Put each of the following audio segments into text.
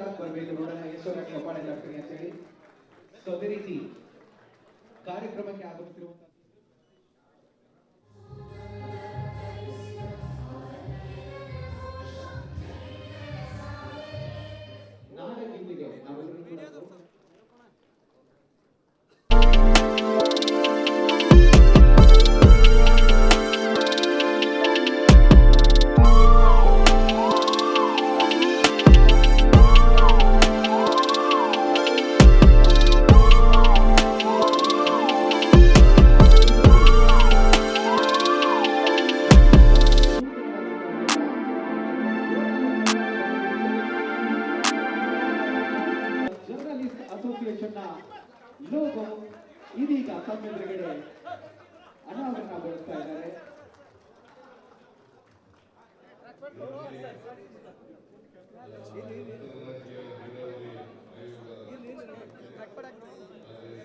ಜೋರಾಗಿ ಬರಬೇಕು ನೋಡೋಣ ಎಷ್ಟು ಜೋರಾಗಿ ಚಪ್ಪಾಳೆ ತರ್ತೀನಿ ಅಂತ ಹೇಳಿ ಸೊ ಅದೇ ರೀತಿ ಕಾರ್ಯಕ್ರಮಕ್ಕೆ ಆಗಮಿಸಿರುವಂತಹ ಅನಾವರಣಗೊಳಿಸ್ತಾ ಇದ್ದಾರೆ.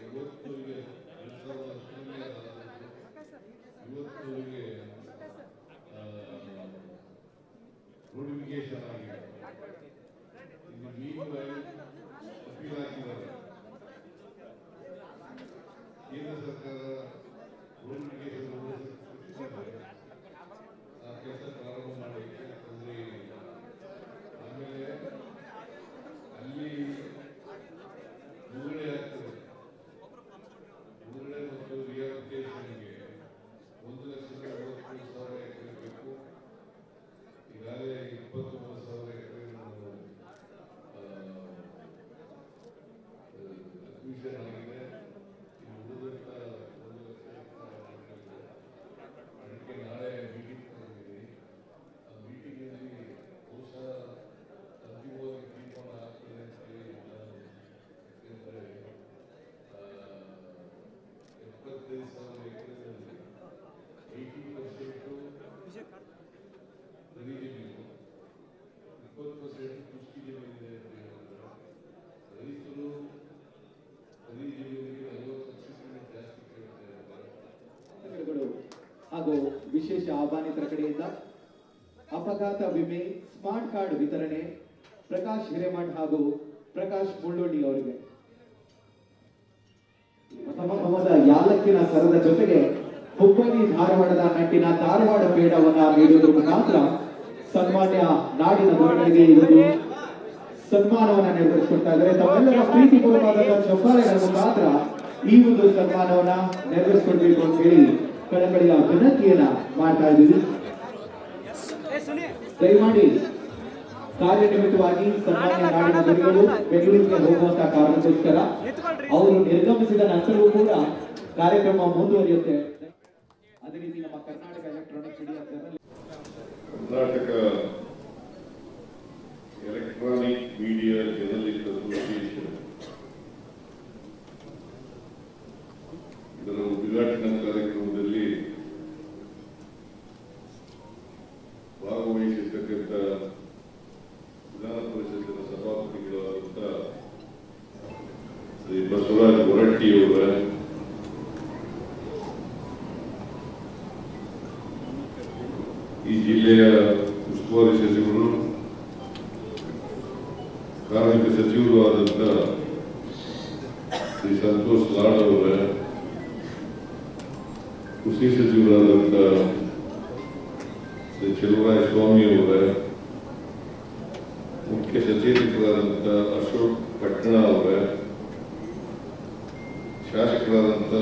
ಇವತ್ತಿಗೆ ನೋಟಿಫಿಕೇಶನ್ ಹಾಗೂ ವಿಶೇಷ ಆಹ್ವಾನಿತರ ಕಡೆಯಿಂದ ಅಪಘಾತ ವಿಮೆ, ಸ್ಮಾರ್ಟ್ ಕಾರ್ಡ್ ವಿತರಣೆ, ಪ್ರಕಾಶ್ ಹಿರೇಮಠ್ ಹಾಗೂ ಪ್ರಕಾಶ್ ಮುಳ್ಳೊಳ್ಳಿ ಅವರಿಗೆ. ಯಾಲಕ್ಕಿನ ಸರದ ಜೊತೆಗೆ ಹುಬ್ಬಳ್ಳಿ ಧಾರವಾಡದ ನಟ್ಟಿನ ಧಾರವಾಡ ಪೇಡವನ್ನ ನೀಡುವುದರ ಮುಖಾಂತರ ಸನ್ಮಾನ್ಯ ನಾಡಿನ ಸನ್ಮಾನವನ್ನ ನೆರವೇರಿಸಿಕೊಡ್ತಾ ಇದ್ದಾರೆ. ತಮ್ಮೆಲ್ಲರ ಪ್ರೀತಿಪೂರ್ವಕವಾದ ಚಪ್ಪಾಳೆಗಳ ಮುಖಾಂತರ ಈ ಒಂದು ಸನ್ಮಾನವನ್ನ ನೆರವೇರಿಸಿಕೊಡ್ಬೇಕು ಅಂತ ಹೇಳಿ ಕಳಕಳಿಯ ವಿನಂತಿಯನ್ನ ಮಾಡ್ತಾ ಇದ್ದೀವಿ. ದಯಮಾಡಿ ಕಾರ್ಯನಿಮಿತ್ತವಾಗಿ ಸನ್ಮಾನ್ಯ ನಾಡಿನ ದೊರೆಗಳು ಬೆಂಗಳೂರಿಗೆ ಹೋಗುವಂತಹ ಕಾರಣಕ್ಕೋಸ್ಕರ ಅವರು ನಿರ್ಗಮಿಸಿದ ನಂತರವೂ ಕೂಡ ಕಾರ್ಯಕ್ರಮ ಮುಂದುವರಿಯುತ್ತೆ. ಅದೇ ರೀತಿ ನಮ್ಮ Karnataka electronic media journal Karnataka electronic media journalist association ಇದರ ಉದ್ಘಾಟನಾ ಕಾರ್ಯಕ್ರಮದಲ್ಲಿ ಭಾಗವಹಿಸಿರ್ತಕ್ಕಂಥ ವಿಧಾನ ಪರಿಷತ್ತಿನ ಸಭಾಪತಿಗಳಾದಂಥ ಶ್ರೀ ಬಸವರಾಜ ಹೊರಟ್ಟಿಯವರ ಈ ಜಿಲ್ಲೆಯ ಉಸ್ತುವಾರಿ ಸಚಿವರು, ಕಾರ್ಮಿಕ ಸಚಿವರು ಆದಂಥ ಶ್ರೀ ಸಂತೋಷ್ ಲಾಡ್ ಅವರ ಕೃಷಿ ಸಚಿವರಾದಂಥ ಶ್ರೀ ಚೆಲುವರಾಯ ಸ್ವಾಮಿ ಅವರ ಮುಖ್ಯ ಸಚೇತಕರಾದಂಥ ಅಶೋಕ್ ಪಟ್ಣ ಅವರ ಶಾಸಕರಾದಂಥ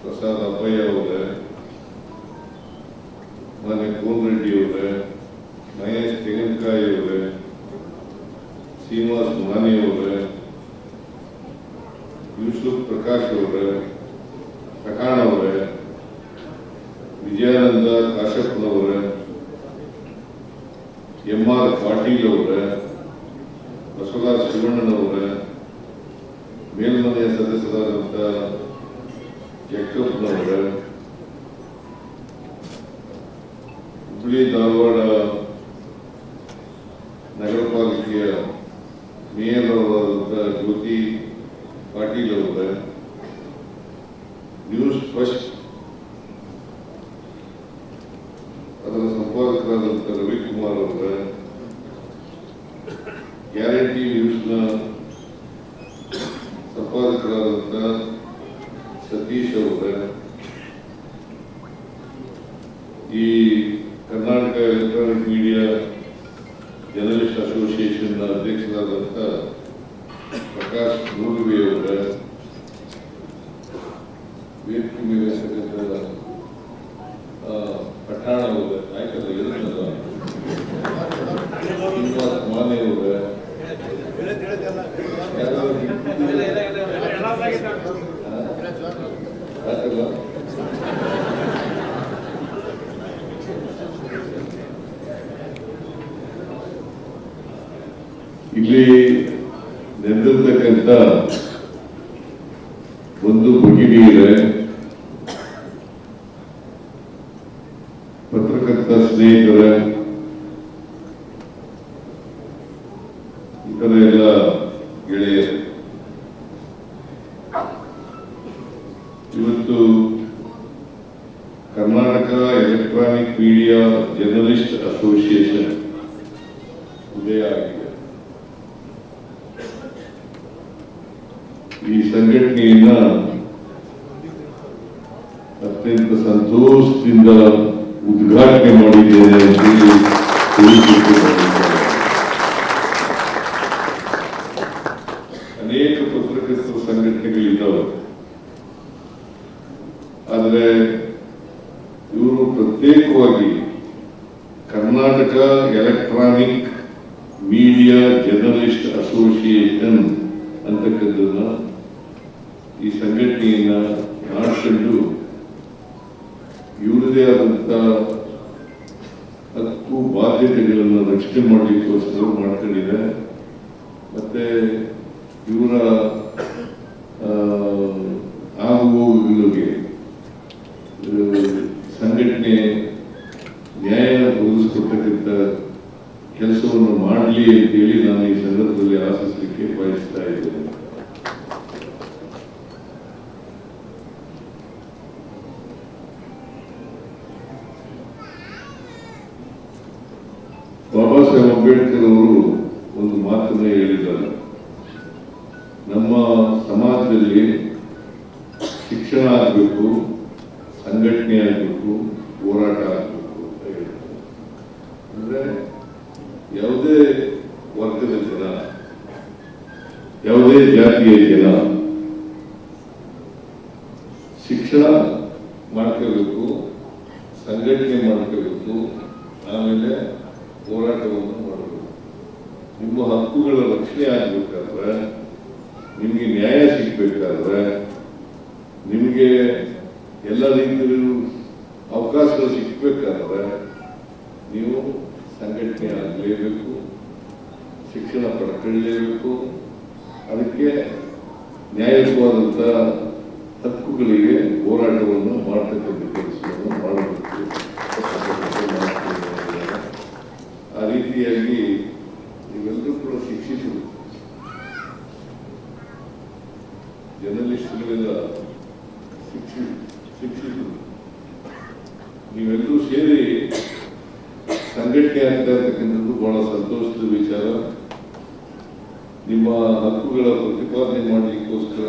ಪ್ರಸಾದ್ ಅಪ್ಪಯ್ಯ ಅವರ ಮಾನ್ಯ ಕೋನರೆಡ್ಡಿ ಅವರೇ ಮಹೇಶ್ ತೆಂಗಿನಕಾಯಿ ಅವರೇ ಶ್ರೀನಿವಾಸ್ ಮಾನಿ ಅವರೇ ಯೂಸುಫ್ ಪ್ರಕಾಶ್ ಅವರೇ ಪ್ರಕಾಣ್ ಅವರೇ ವಿಜಯಾನಂದ ಕಾಶಪ್ಪನವರೇ ಎಂ ಆರ್ ಪಾಟೀಲ್ ಅವರೇ ಬಸವರಾಜ ಶಿವಣ್ಣನವರೇ, ಮೇಲ್ಮನೆಯ ಸದಸ್ಯರಾದಂಥ ಜಕ್ಕಪ್ಪನವರೇ ಹುಬ್ಬಳ್ಳಿ ಧಾರವಾಡ ನ್ಯೂಸ್ ಫಸ್ಟ್ ಅದರ ಸಂಪಾದಕರಾದಂಥ ರವಿಕುಮಾರ್ ಅವರ ಗ್ಯಾರಂಟಿ ನ್ಯೂಸ್ನ ಸಂಪಾದಕರಾದಂಥ ಸತೀಶ್ ಅವರ ಈ ಕರ್ನಾಟಕ ಎಲೆಕ್ಟ್ರಾನಿಕ್ ಮೀಡಿಯಾ ಜರ್ನಲಿಸ್ಟ್ ಅಸೋಸಿಯೇಷನ್ನ ಅಧ್ಯಕ್ಷರಾದಂಥ ಪ್ರಕಾಶ್ ನೂರುವಿ ಅವರ ವೇದಿಕೆ ಮೇಲೆ ಇರ್ತಕ್ಕಂಥ ಆ, ಪಠಾಣ ಅವರ ಆಯ್ತಲ್ಲ ಇರುತ್ತಲ್ಲ ಇಲ್ಲಿ ಇವತ್ತು Karnataka electronic media journalist association ಉದಯ ಆಗಿದೆ. ಈ ಸಂಘಟನೆಯನ್ನ ಅತ್ಯಂತ ಸಂತೋಷದಿಂದ ಉದ್ಘಾಟನೆ ಮಾಡಿದ್ದೇನೆ ಅಂತ ಹೇಳಿ Karnataka electronic media journalist association ಅಂತಕ್ಕಂಥದ್ದನ್ನ ಈ ಸಂಘಟನೆಯನ್ನ ಮಾಡಿಕೊಂಡು ಇವರದೇ ಆದಂಥ ಹಕ್ಕು ಬಾಧ್ಯತೆಗಳನ್ನು ರಕ್ಷಣೆ ಮಾಡಲಿಕ್ಕೋಸ್ಕರ ಮಾಡ್ಕೊಂಡಿದೆ. ಮತ್ತೆ ಇವರ ಆಗುವ ಸಂಘಟನೆ ಒದಗಿಸ್ಕೊಡ್ತಕ್ಕಂಥ ಕೆಲಸವನ್ನು ಮಾಡಲಿ ಅಂತೇಳಿ ನಾನು ಈ ಸಂದರ್ಭದಲ್ಲಿ ಆಶಿಸಲಿಕ್ಕೆ ಬಯಸ್ತಾ ಇದ್ದೇನೆ. ಬಾಬಾ ಸಾಹೇಬ್ ಅಂಬೇಡ್ಕರ್ ಅವರು ಸಂಘಟನೆ ಮಾಡ್ಕೋಬೇಕು. ಆಮೇಲೆ ಹೋರಾಟವನ್ನು ಮಾಡಬೇಕು. ನಿಮ್ಮ ಹಕ್ಕುಗಳ ರಕ್ಷಣೆ ಆಗಬೇಕಾದ್ರೆ, ನಿಮಗೆ ನ್ಯಾಯ ಸಿಗ್ಬೇಕಾದ್ರೆ, ನಿಮಗೆ ಎಲ್ಲ ರೀತಿಯಲ್ಲೂ ಅವಕಾಶಗಳು ಸಿಗ್ಬೇಕಾದ್ರೆ ನೀವು ಸಂಘಟನೆ ಆಗಲೇಬೇಕು, ಶಿಕ್ಷಣ ಪಡ್ಕೊಳ್ಳೇಬೇಕು. ಅದಕ್ಕೆ ನ್ಯಾಯಯುತವಾದಂಥ ಹಕ್ಕುಗಳಿಗೆ ಹೋರಾಟವನ್ನು ಮಾಡತಕ್ಕಂಥ ಕೆಲಸವನ್ನು ಮಾಡಬೇಕು ಆ ರೀತಿಯಾಗಿ ನೀವೆಲ್ಲರೂ ಕೂಡ ಶಿಕ್ಷಿತರು ಜರ್ನಲಿಸ್ಟ್ಗಳೆಲ್ಲ ಶಿಕ್ಷಿ ಶಿಕ್ಷಿತರು ನೀವೆಲ್ಲರೂ ಸೇರಿ ಸಂಘಟನೆ ಆಗ್ತಾ ಬಹಳ ಸಂತೋಷದ ವಿಚಾರ. ನಿಮ್ಮ ಹಕ್ಕುಗಳ ಪ್ರತಿಪಾದನೆ ಮಾಡಲಿಕ್ಕೋಸ್ಕರ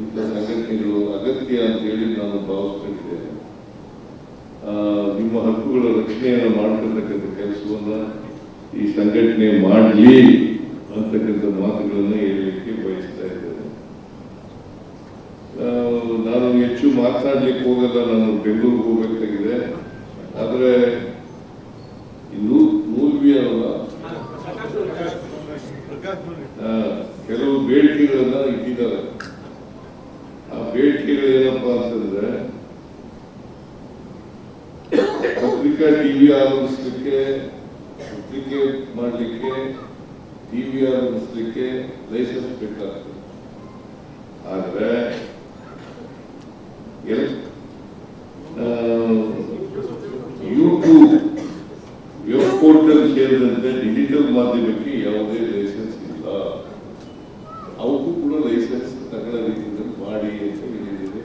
ಇಂಥ ಸಂಘಟನೆಗಳು ಅಗತ್ಯ ಅಂತ ಹೇಳಿ ನಾನು ಭಾವಿಸ್ಕೊಂಡಿದ್ದೇನೆ. ನಿಮ್ಮ ಹಕ್ಕುಗಳ ರಕ್ಷಣೆಯನ್ನು ಮಾಡ್ಕೊಳ್ತಕ್ಕಂಥ ಕೆಲಸವನ್ನ ಈ ಸಂಘಟನೆ ಮಾಡಲಿ. ಅಂತಕ್ಕಂಥ ಮಾತುಗಳನ್ನ ಹೇಳಲಿಕ್ಕೆ ಬಯಸ್ತಾ ಇದ್ದೇನೆ ನಾನು ಹೆಚ್ಚು ಮಾತನಾಡ್ಲಿಕ್ಕೆ ಹೋಗಲ್ಲ ನಾನು ಬೆಂಗಳೂರಿಗೆ ಹೋಗ್ಬೇಕಾಗಿದೆ ಆದ್ರೆ ಇನ್ನೂ ಮೂಲ್ವಿ ಅಲ್ಲ ಕೆಲವು ಬೇಡಿಕೆಗಳನ್ನ ಇಟ್ಟಿದ್ದಾರೆ ಟಿವಿ ಆರಂಭಿಸ್ಲಿಕ್ಕೆ ಲೈಸೆನ್ಸ್ ಬೇಕಾಗ್ತದೆ. ಆದ್ರೆ ಯೂಟ್ಯೂಬ್ ವೆಬ್ ಪೋರ್ಟಲ್ ಸೇರಿದಂತೆ ಡಿಜಿಟಲ್ ಮಾಧ್ಯಮಕ್ಕೆ ಯಾವುದೇ ಲೈಸೆನ್ಸ್ ಇಲ್ಲ. ಅವಕ್ಕೂ ಕೂಡ ಲೈಸೆನ್ಸ್ ತಗೊಳ್ಳೋ ರೀತಿಯಲ್ಲಿ ಮಾಡಿ ಅಂತ ಹೇಳಿದ್ದೇನೆ.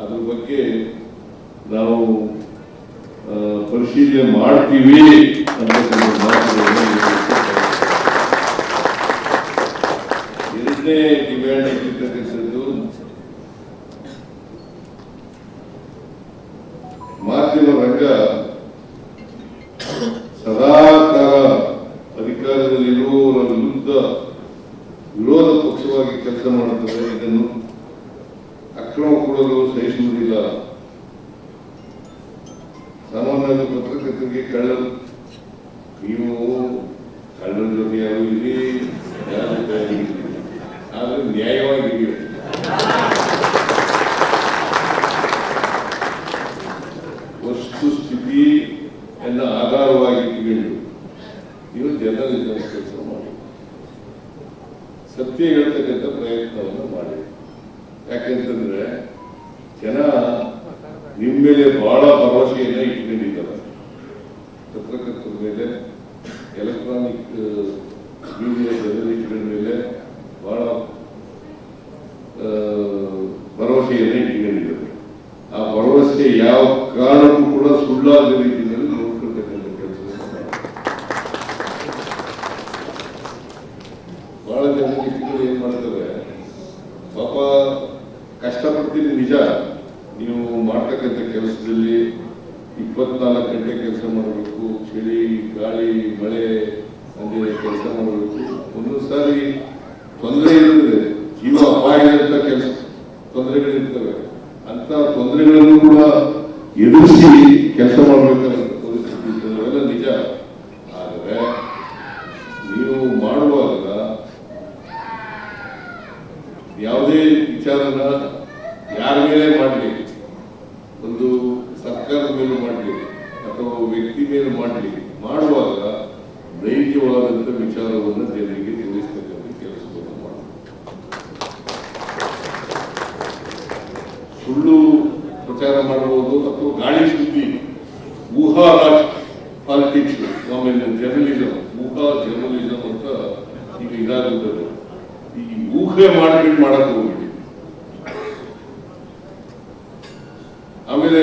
ಅದ್ರ ಬಗ್ಗೆ ನಾವು ಪರಿಶೀಲನೆ ಮಾಡ್ತೀವಿ ಅಂತಕ್ಕಂಥ ಮಾತುಗಳನ್ನು ಹೇಳಲಿಕ್ಕೆ ಬಯಸ್ತೇನೆ. ಎರಡನೇ ಡಿಮ್ಯಾಂಡ್ ಆಗಿರ್ತಕ್ಕಂಥದ್ದು ಮಾಧ್ಯಮ ರಂಗ ಸದಾಕಾಲ ಅಧಿಕಾರದಲ್ಲಿರುವವರ ವಿರುದ್ಧ ವಿರೋಧ ಪಕ್ಷವಾಗಿ ಕೆಲಸ ಮಾಡುತ್ತದೆ. ಇದನ್ನು ಅಕ್ರಮ ಕೊಡಲು ಸಹಿಸುವುದಿಲ್ಲ. ಸಾಮಾನ್ಯವಾಗಿ ಪತ್ರಕರ್ತರಿಗೆ ಕಳ್ಳರು ನೀವು ಕಳ್ಳರ ಜೊತೆ ಯಾರು ಇರಿ ಯಾರ ಜೊತೆ ಯಾರು ಇರಿ. ಆದ್ರೆ ನ್ಯಾಯವಾಗಿರಿ ವಸ್ತು ಸ್ಥಿತಿಯನ್ನ ಆಧಾರವಾಗಿ ಇಟ್ಕೊಂಡು ನೀವು ಜನರಿಂದ ಕೆಲಸ ಮಾಡಿ ಸತ್ಯ ಹೇಳ್ತಕ್ಕಂಥ ಪ್ರಯತ್ನವನ್ನು ಮಾಡಿ ಯಾಕೆಂತಂದ್ರೆ ಜನ ನಿಮ್ಮ ಮೇಲೆ ಬಹಳ ಭರವಸೆಯನ್ನ ಇಟ್ಕೊಂಡಿದ್ದಾರೆ ಪತ್ರಕರ್ತರ ಮೇಲೆ ಎಲೆಕ್ಟ್ರಾನಿಕ್ ಮೀಡಿಯಾ ಜರ್ನಲಿಸ್ಟ್ಗಳ ಮೇಲೆ ಬಹಳ ಆ, ಭರವಸೆಯನ್ನ ಇಟ್ಕೊಂಡಿದ್ದಾರೆ ಆ ಭರವಸೆ ಯಾವ ಕಾರಣಕ್ಕೂ ಕೂಡ ಸುಳ್ಳಾದ ರೀತಿಯಲ್ಲಿ ನೋಡ್ಕೊಳ್ತಕ್ಕಂಥ ಕೆಲಸ ಬಹಳ ಜರ್ನಲಿಸ್ಟ್ಗಳು ಏನ್ ಮಾಡ್ತಾರೆ ಪಾಪ ಕಷ್ಟಪಡ್ತೀನಿ ನಿಜ ನೀವು ಮಾಡ್ತಕ್ಕಂಥ ಕೆಲಸದಲ್ಲಿ ಇಪ್ಪತ್ನಾಲ್ಕು ಗಂಟೆ ಕೆಲಸ ಮಾಡಬೇಕು ಚಳಿ ಗಾಳಿ ಮಳೆ ಅಂದ್ರೆ ಕೆಲಸ ಮಾಡಬೇಕು ಒಂದೊಂದು ಸಾರಿ ತೊಂದರೆ ಇರ್ತದೆ ಜೀವ ಇರುವಂತ ಕೆಲಸ ತೊಂದರೆಗಳಿರ್ತವೆ. ಅಂತ ತೊಂದರೆಗಳನ್ನು ಕೂಡ ಎದುರಿಸಿ ಕೆಲಸ ಮಾಡಬೇಕಾದ ಪರಿಸ್ಥಿತಿ ಇರ್ತದೆ. ಅವೆಲ್ಲ ನಿಜ ಆದರೆ ನೀವು ಮಾಡುವಾಗ ಯಾವುದೇ ವಿಚಾರನ ಯಾರ ಮೇಲೆ ಮಾಡಲಿ ಒಂದು ಸರ್ಕಾರದ ಮೇಲೆ ಮಾಡಲಿ ಅಥವಾ ವ್ಯಕ್ತಿ ಮೇಲೆ ಮಾಡಲಿ ಮಾಡುವಾಗ ನೈಜವಾದಂಥ ವಿಚಾರವನ್ನು ಜನರಿಗೆ ತಿಳಿಸ್ತಕ್ಕಂಥ ಕೆಲಸವನ್ನು ಮಾಡಬೇಕು ಸುಳ್ಳು ಪ್ರಚಾರ ಮಾಡಬಹುದು ಅಥವಾ ಗಾಳಿ ಸುದ್ದಿ ಊಹಾ ಪಾಲಿಟಿಕ್ಸ್ ಆಮೇಲೆ ಜರ್ನಲಿಸಮ್ ಊಹಾ ಜರ್ನಲಿಸಮ್ ಅಂತ ಈಗ ಇದಾಗುತ್ತದೆ. ಈ ಊಹೆ ಮಾಡ್ಬಿಟ್ಟು ಮಾಡಕ್ ಹೋಗ್ಬಿಟ್ಟಿದೆ ಆಮೇಲೆ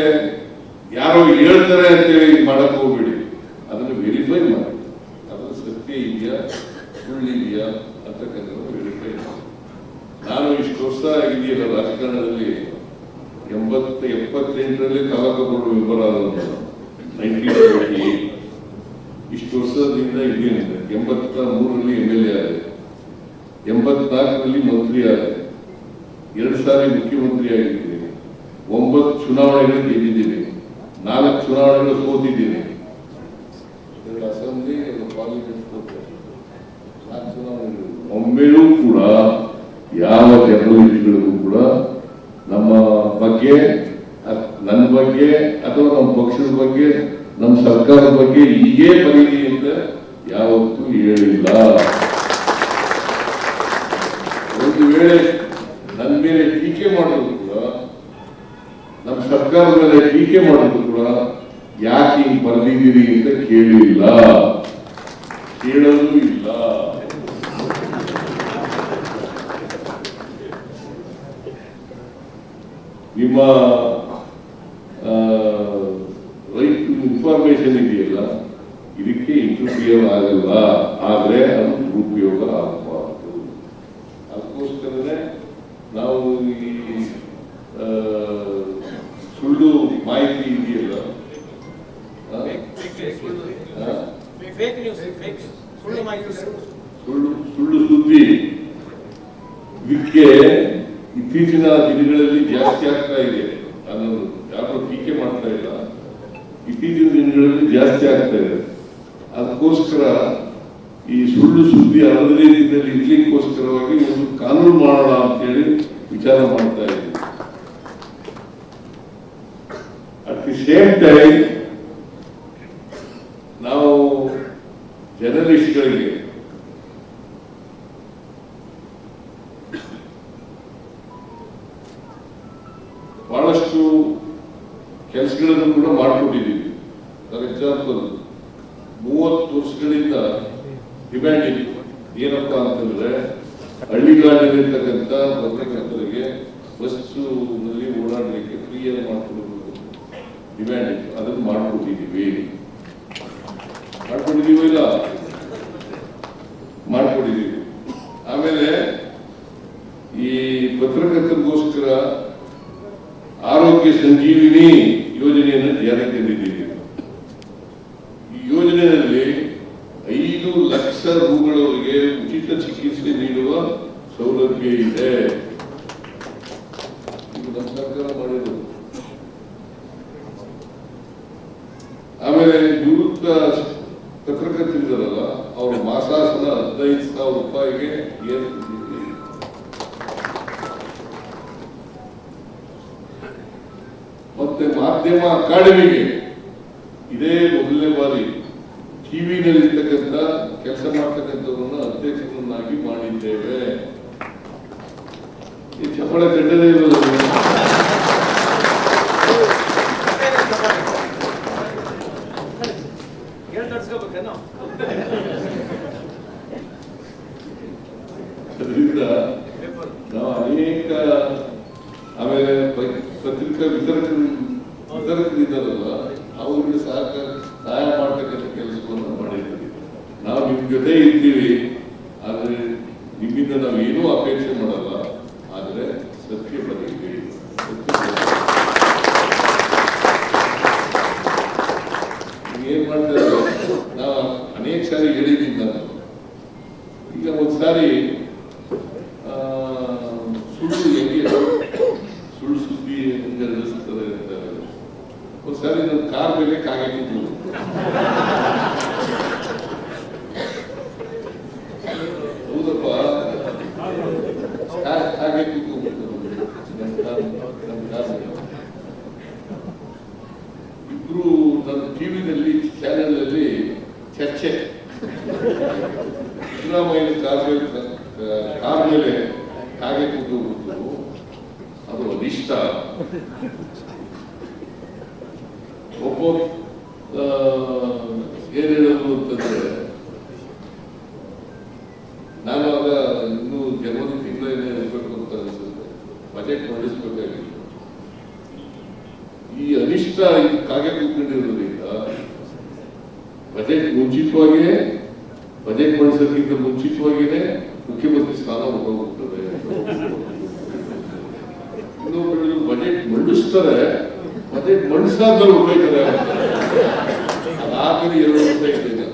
ಎಂಬತ್ನಾಲ್ಕರಲ್ಲಿ ಮಂತ್ರಿ ಆದೆ ಎರಡು ಸಾರಿ ಮುಖ್ಯಮಂತ್ರಿ ಆಗಿದ್ದೀನಿ ಒಂಬತ್ತು ಚುನಾವಣೆಗಳು ಗೆದ್ದಿದ್ದೇನೆ. ನಾಲ್ಕು ಚುನಾವಣೆಗಳು ಸೋತಿದ್ದೇನೆ. ಅಸೆಂಬ್ಲಿ ಒಮ್ಮೆಯೂ ಕೂಡ ಯಾವ ಜರ್ನಲಿಸ್ಟ್ಗಳಿಗೂ ಕೂಡ ನಮ್ಮ ಬಗ್ಗೆ ನನ್ನ ಬಗ್ಗೆ ಅಥವಾ ನಮ್ಮ ಪಕ್ಷದ ಬಗ್ಗೆ ನಮ್ಮ ಸರ್ಕಾರದ ಬಗ್ಗೆ ಹೀಗೆ ಬರೀರಿ ಅಂತ ಯಾವತ್ತೂ ಹೇಳಿಲ್ಲ ಒಂದು ವೇಳೆ ನನ್ನ ಮೇಲೆ ಟೀಕೆ ಮಾಡೋದು ಕೂಡ ನಮ್ಮ ಸರ್ಕಾರದ ಮೇಲೆ ಟೀಕೆ ಮಾಡಿದ್ರು ಕೂಡ ಯಾಕೆ ಹಿಂಗ್ ಬರೆದಿದ್ದೀರಿ ಅಂತ ಕೇಳಿಲ್ಲ. ಕೇಳಲು ಇಲ್ಲ. ನಿಮ್ಮ ಸುಳ್ಳು ಸುದ್ದಿ. ಇದಕ್ಕೆ ಇತ್ತೀಚಿನ ದಿನಗಳಲ್ಲಿ ಜಾಸ್ತಿ ಆಗ್ತಾ ಇದೆ. ನಾನು ಯಾರು ಟೀಕೆ ಮಾಡ್ತಾ ಇಲ್ಲ. ಇತ್ತೀಚಿನ ದಿನಗಳಲ್ಲಿ ಜಾಸ್ತಿ ಆಗ್ತಾ ಇದೆ. ಅದಕ್ಕೋಸ್ಕರ ಈ ಸುಳ್ಳು ಸುದ್ದಿ ಹರಡದೇ ರೀತಿಯಲ್ಲಿ ಇರ್ಲಿಕ್ಕೋಸ್ಕರವಾಗಿ ಒಂದು ಕಾನೂನು ಮಾಡೋಣ ಅಂತೇಳಿ ವಿಚಾರ ಮಾಡ್ತಾ ಇದ್ದೀವಿ ಅಟ್ ದಿ ಸೇಮ್ ಟೈಮ್ ನಾವು ಜರ್ನಲಿಸ್ಟ್ಗಳಿಗೆ ಬಹಳಷ್ಟು ಕೆಲಸಗಳನ್ನು ಕೂಡ ಮಾಡಿಕೊಟ್ಟಿದ್ದೀವಿ ಫಾರ್ ಎಕ್ಸಾಂಪಲ್ ಮೂವತ್ತು ವರ್ಷಗಳಿಂದ ಡಿಮ್ಯಾಂಡ್ ಇತ್ತು ಏನಪ್ಪಾ ಅಂತಂದ್ರೆ ಹಳ್ಳಿಗಳಲ್ಲಿರ್ತಕ್ಕಂಥ ಪತ್ರಕರ್ತರಿಗೆ ಬಸ್ಸಿನಲ್ಲಿ ಓಡಾಡಲಿಕ್ಕೆ ಫ್ರೀಯಾಗಿ ಮಾಡಿಕೊಡಬೇಕು. ಡಿಮ್ಯಾಂಡ್ ಇತ್ತು ಅದನ್ನು ಮಾಡಿಕೊಟ್ಟಿದ್ದೀವಿ ರೂಗಳವರಿಗೆ ಉಚಿತ ಚಿಕಿತ್ಸೆ ನೀಡುವ ಸೌಲಭ್ಯ ಇದೆ. y se fue de los ಮೇಲೆ ಕಾರ್ ಮೇಲೆ ಕಾಗೆ ಕೂತು ಅದು ಅನಿಷ್ಟ ಒಬ್ಬ ಏನ್ ನಾನು ಆಗ ಇನ್ನೂ ಜನವರಿ ತಿಂಗಳೇನೆ ಇರಬೇಕು ಅಂತ ಅನಿಸುತ್ತೆ. ಬಜೆಟ್ ಮಂಡಿಸ್ಬೇಕಾಗಿತ್ತು ಈ ಅನಿಷ್ಟ ಕಾಗೆ ಕೂತ್ಕೊಂಡಿರೋದ್ರಿಂದ ಬಜೆಟ್ ಮುಂಚಿತವಾಗಿಯೇ ಇದಕ್ಕಿಂತ ಮುಂಚಿತವಾಗಿಯೇ ಮುಖ್ಯಮಂತ್ರಿ ಸ್ಥಾನ ಹೋಗೋಗ್ತದೆ ಇನ್ನೊಬ್ಬರು ಬಜೆಟ್ ಮಂಡಿಸ್ತಾರೆ ಬಜೆಟ್ ಮಂಡಿಸಿದಾಗ ಹೋಗ್ಬೇಕಾರೆ ಅದಾದ್ಮೇಲೆ ಎರಡು ವರ್ಷ ಇದ್ದೇನೆ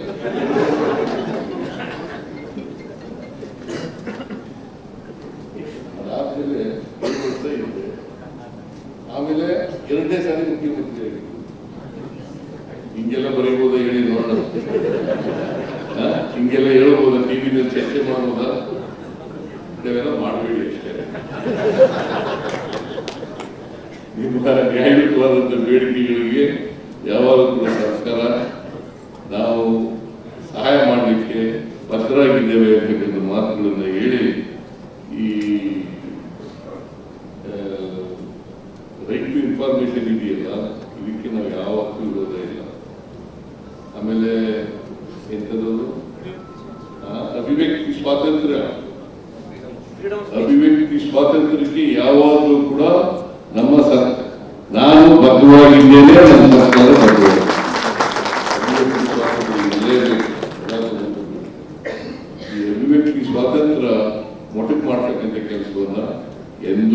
başka gündeme yapabilir.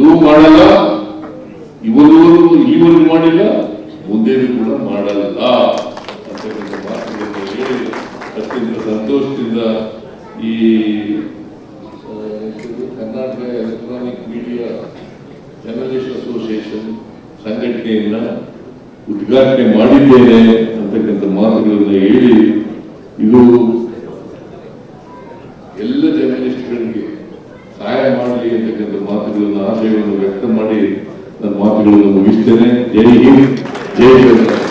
ಇವನು ಮಾಡಲ್ಲ ಇವರು ಇವರು ಮಾಡಿಲ್ಲ ಮುಂದೆ ಕೂಡ ಮಾಡಲ್ಲ. ಅಂತಕ್ಕಂಥ ಮಾತುಗಳನ್ನು ಹೇಳಿ ಅತ್ಯಂತ ಸಂತೋಷದಿಂದ ಈ Karnataka electronic media journalist association ಸಂಘಟನೆಯನ್ನ ಉದ್ಘಾಟನೆ ಮಾಡಿದ್ದೇನೆ ಅಂತಕ್ಕಂಥ ಮಾತುಗಳನ್ನು ಹೇಳಿ திரு எரியும் ஜெயிக்கிறது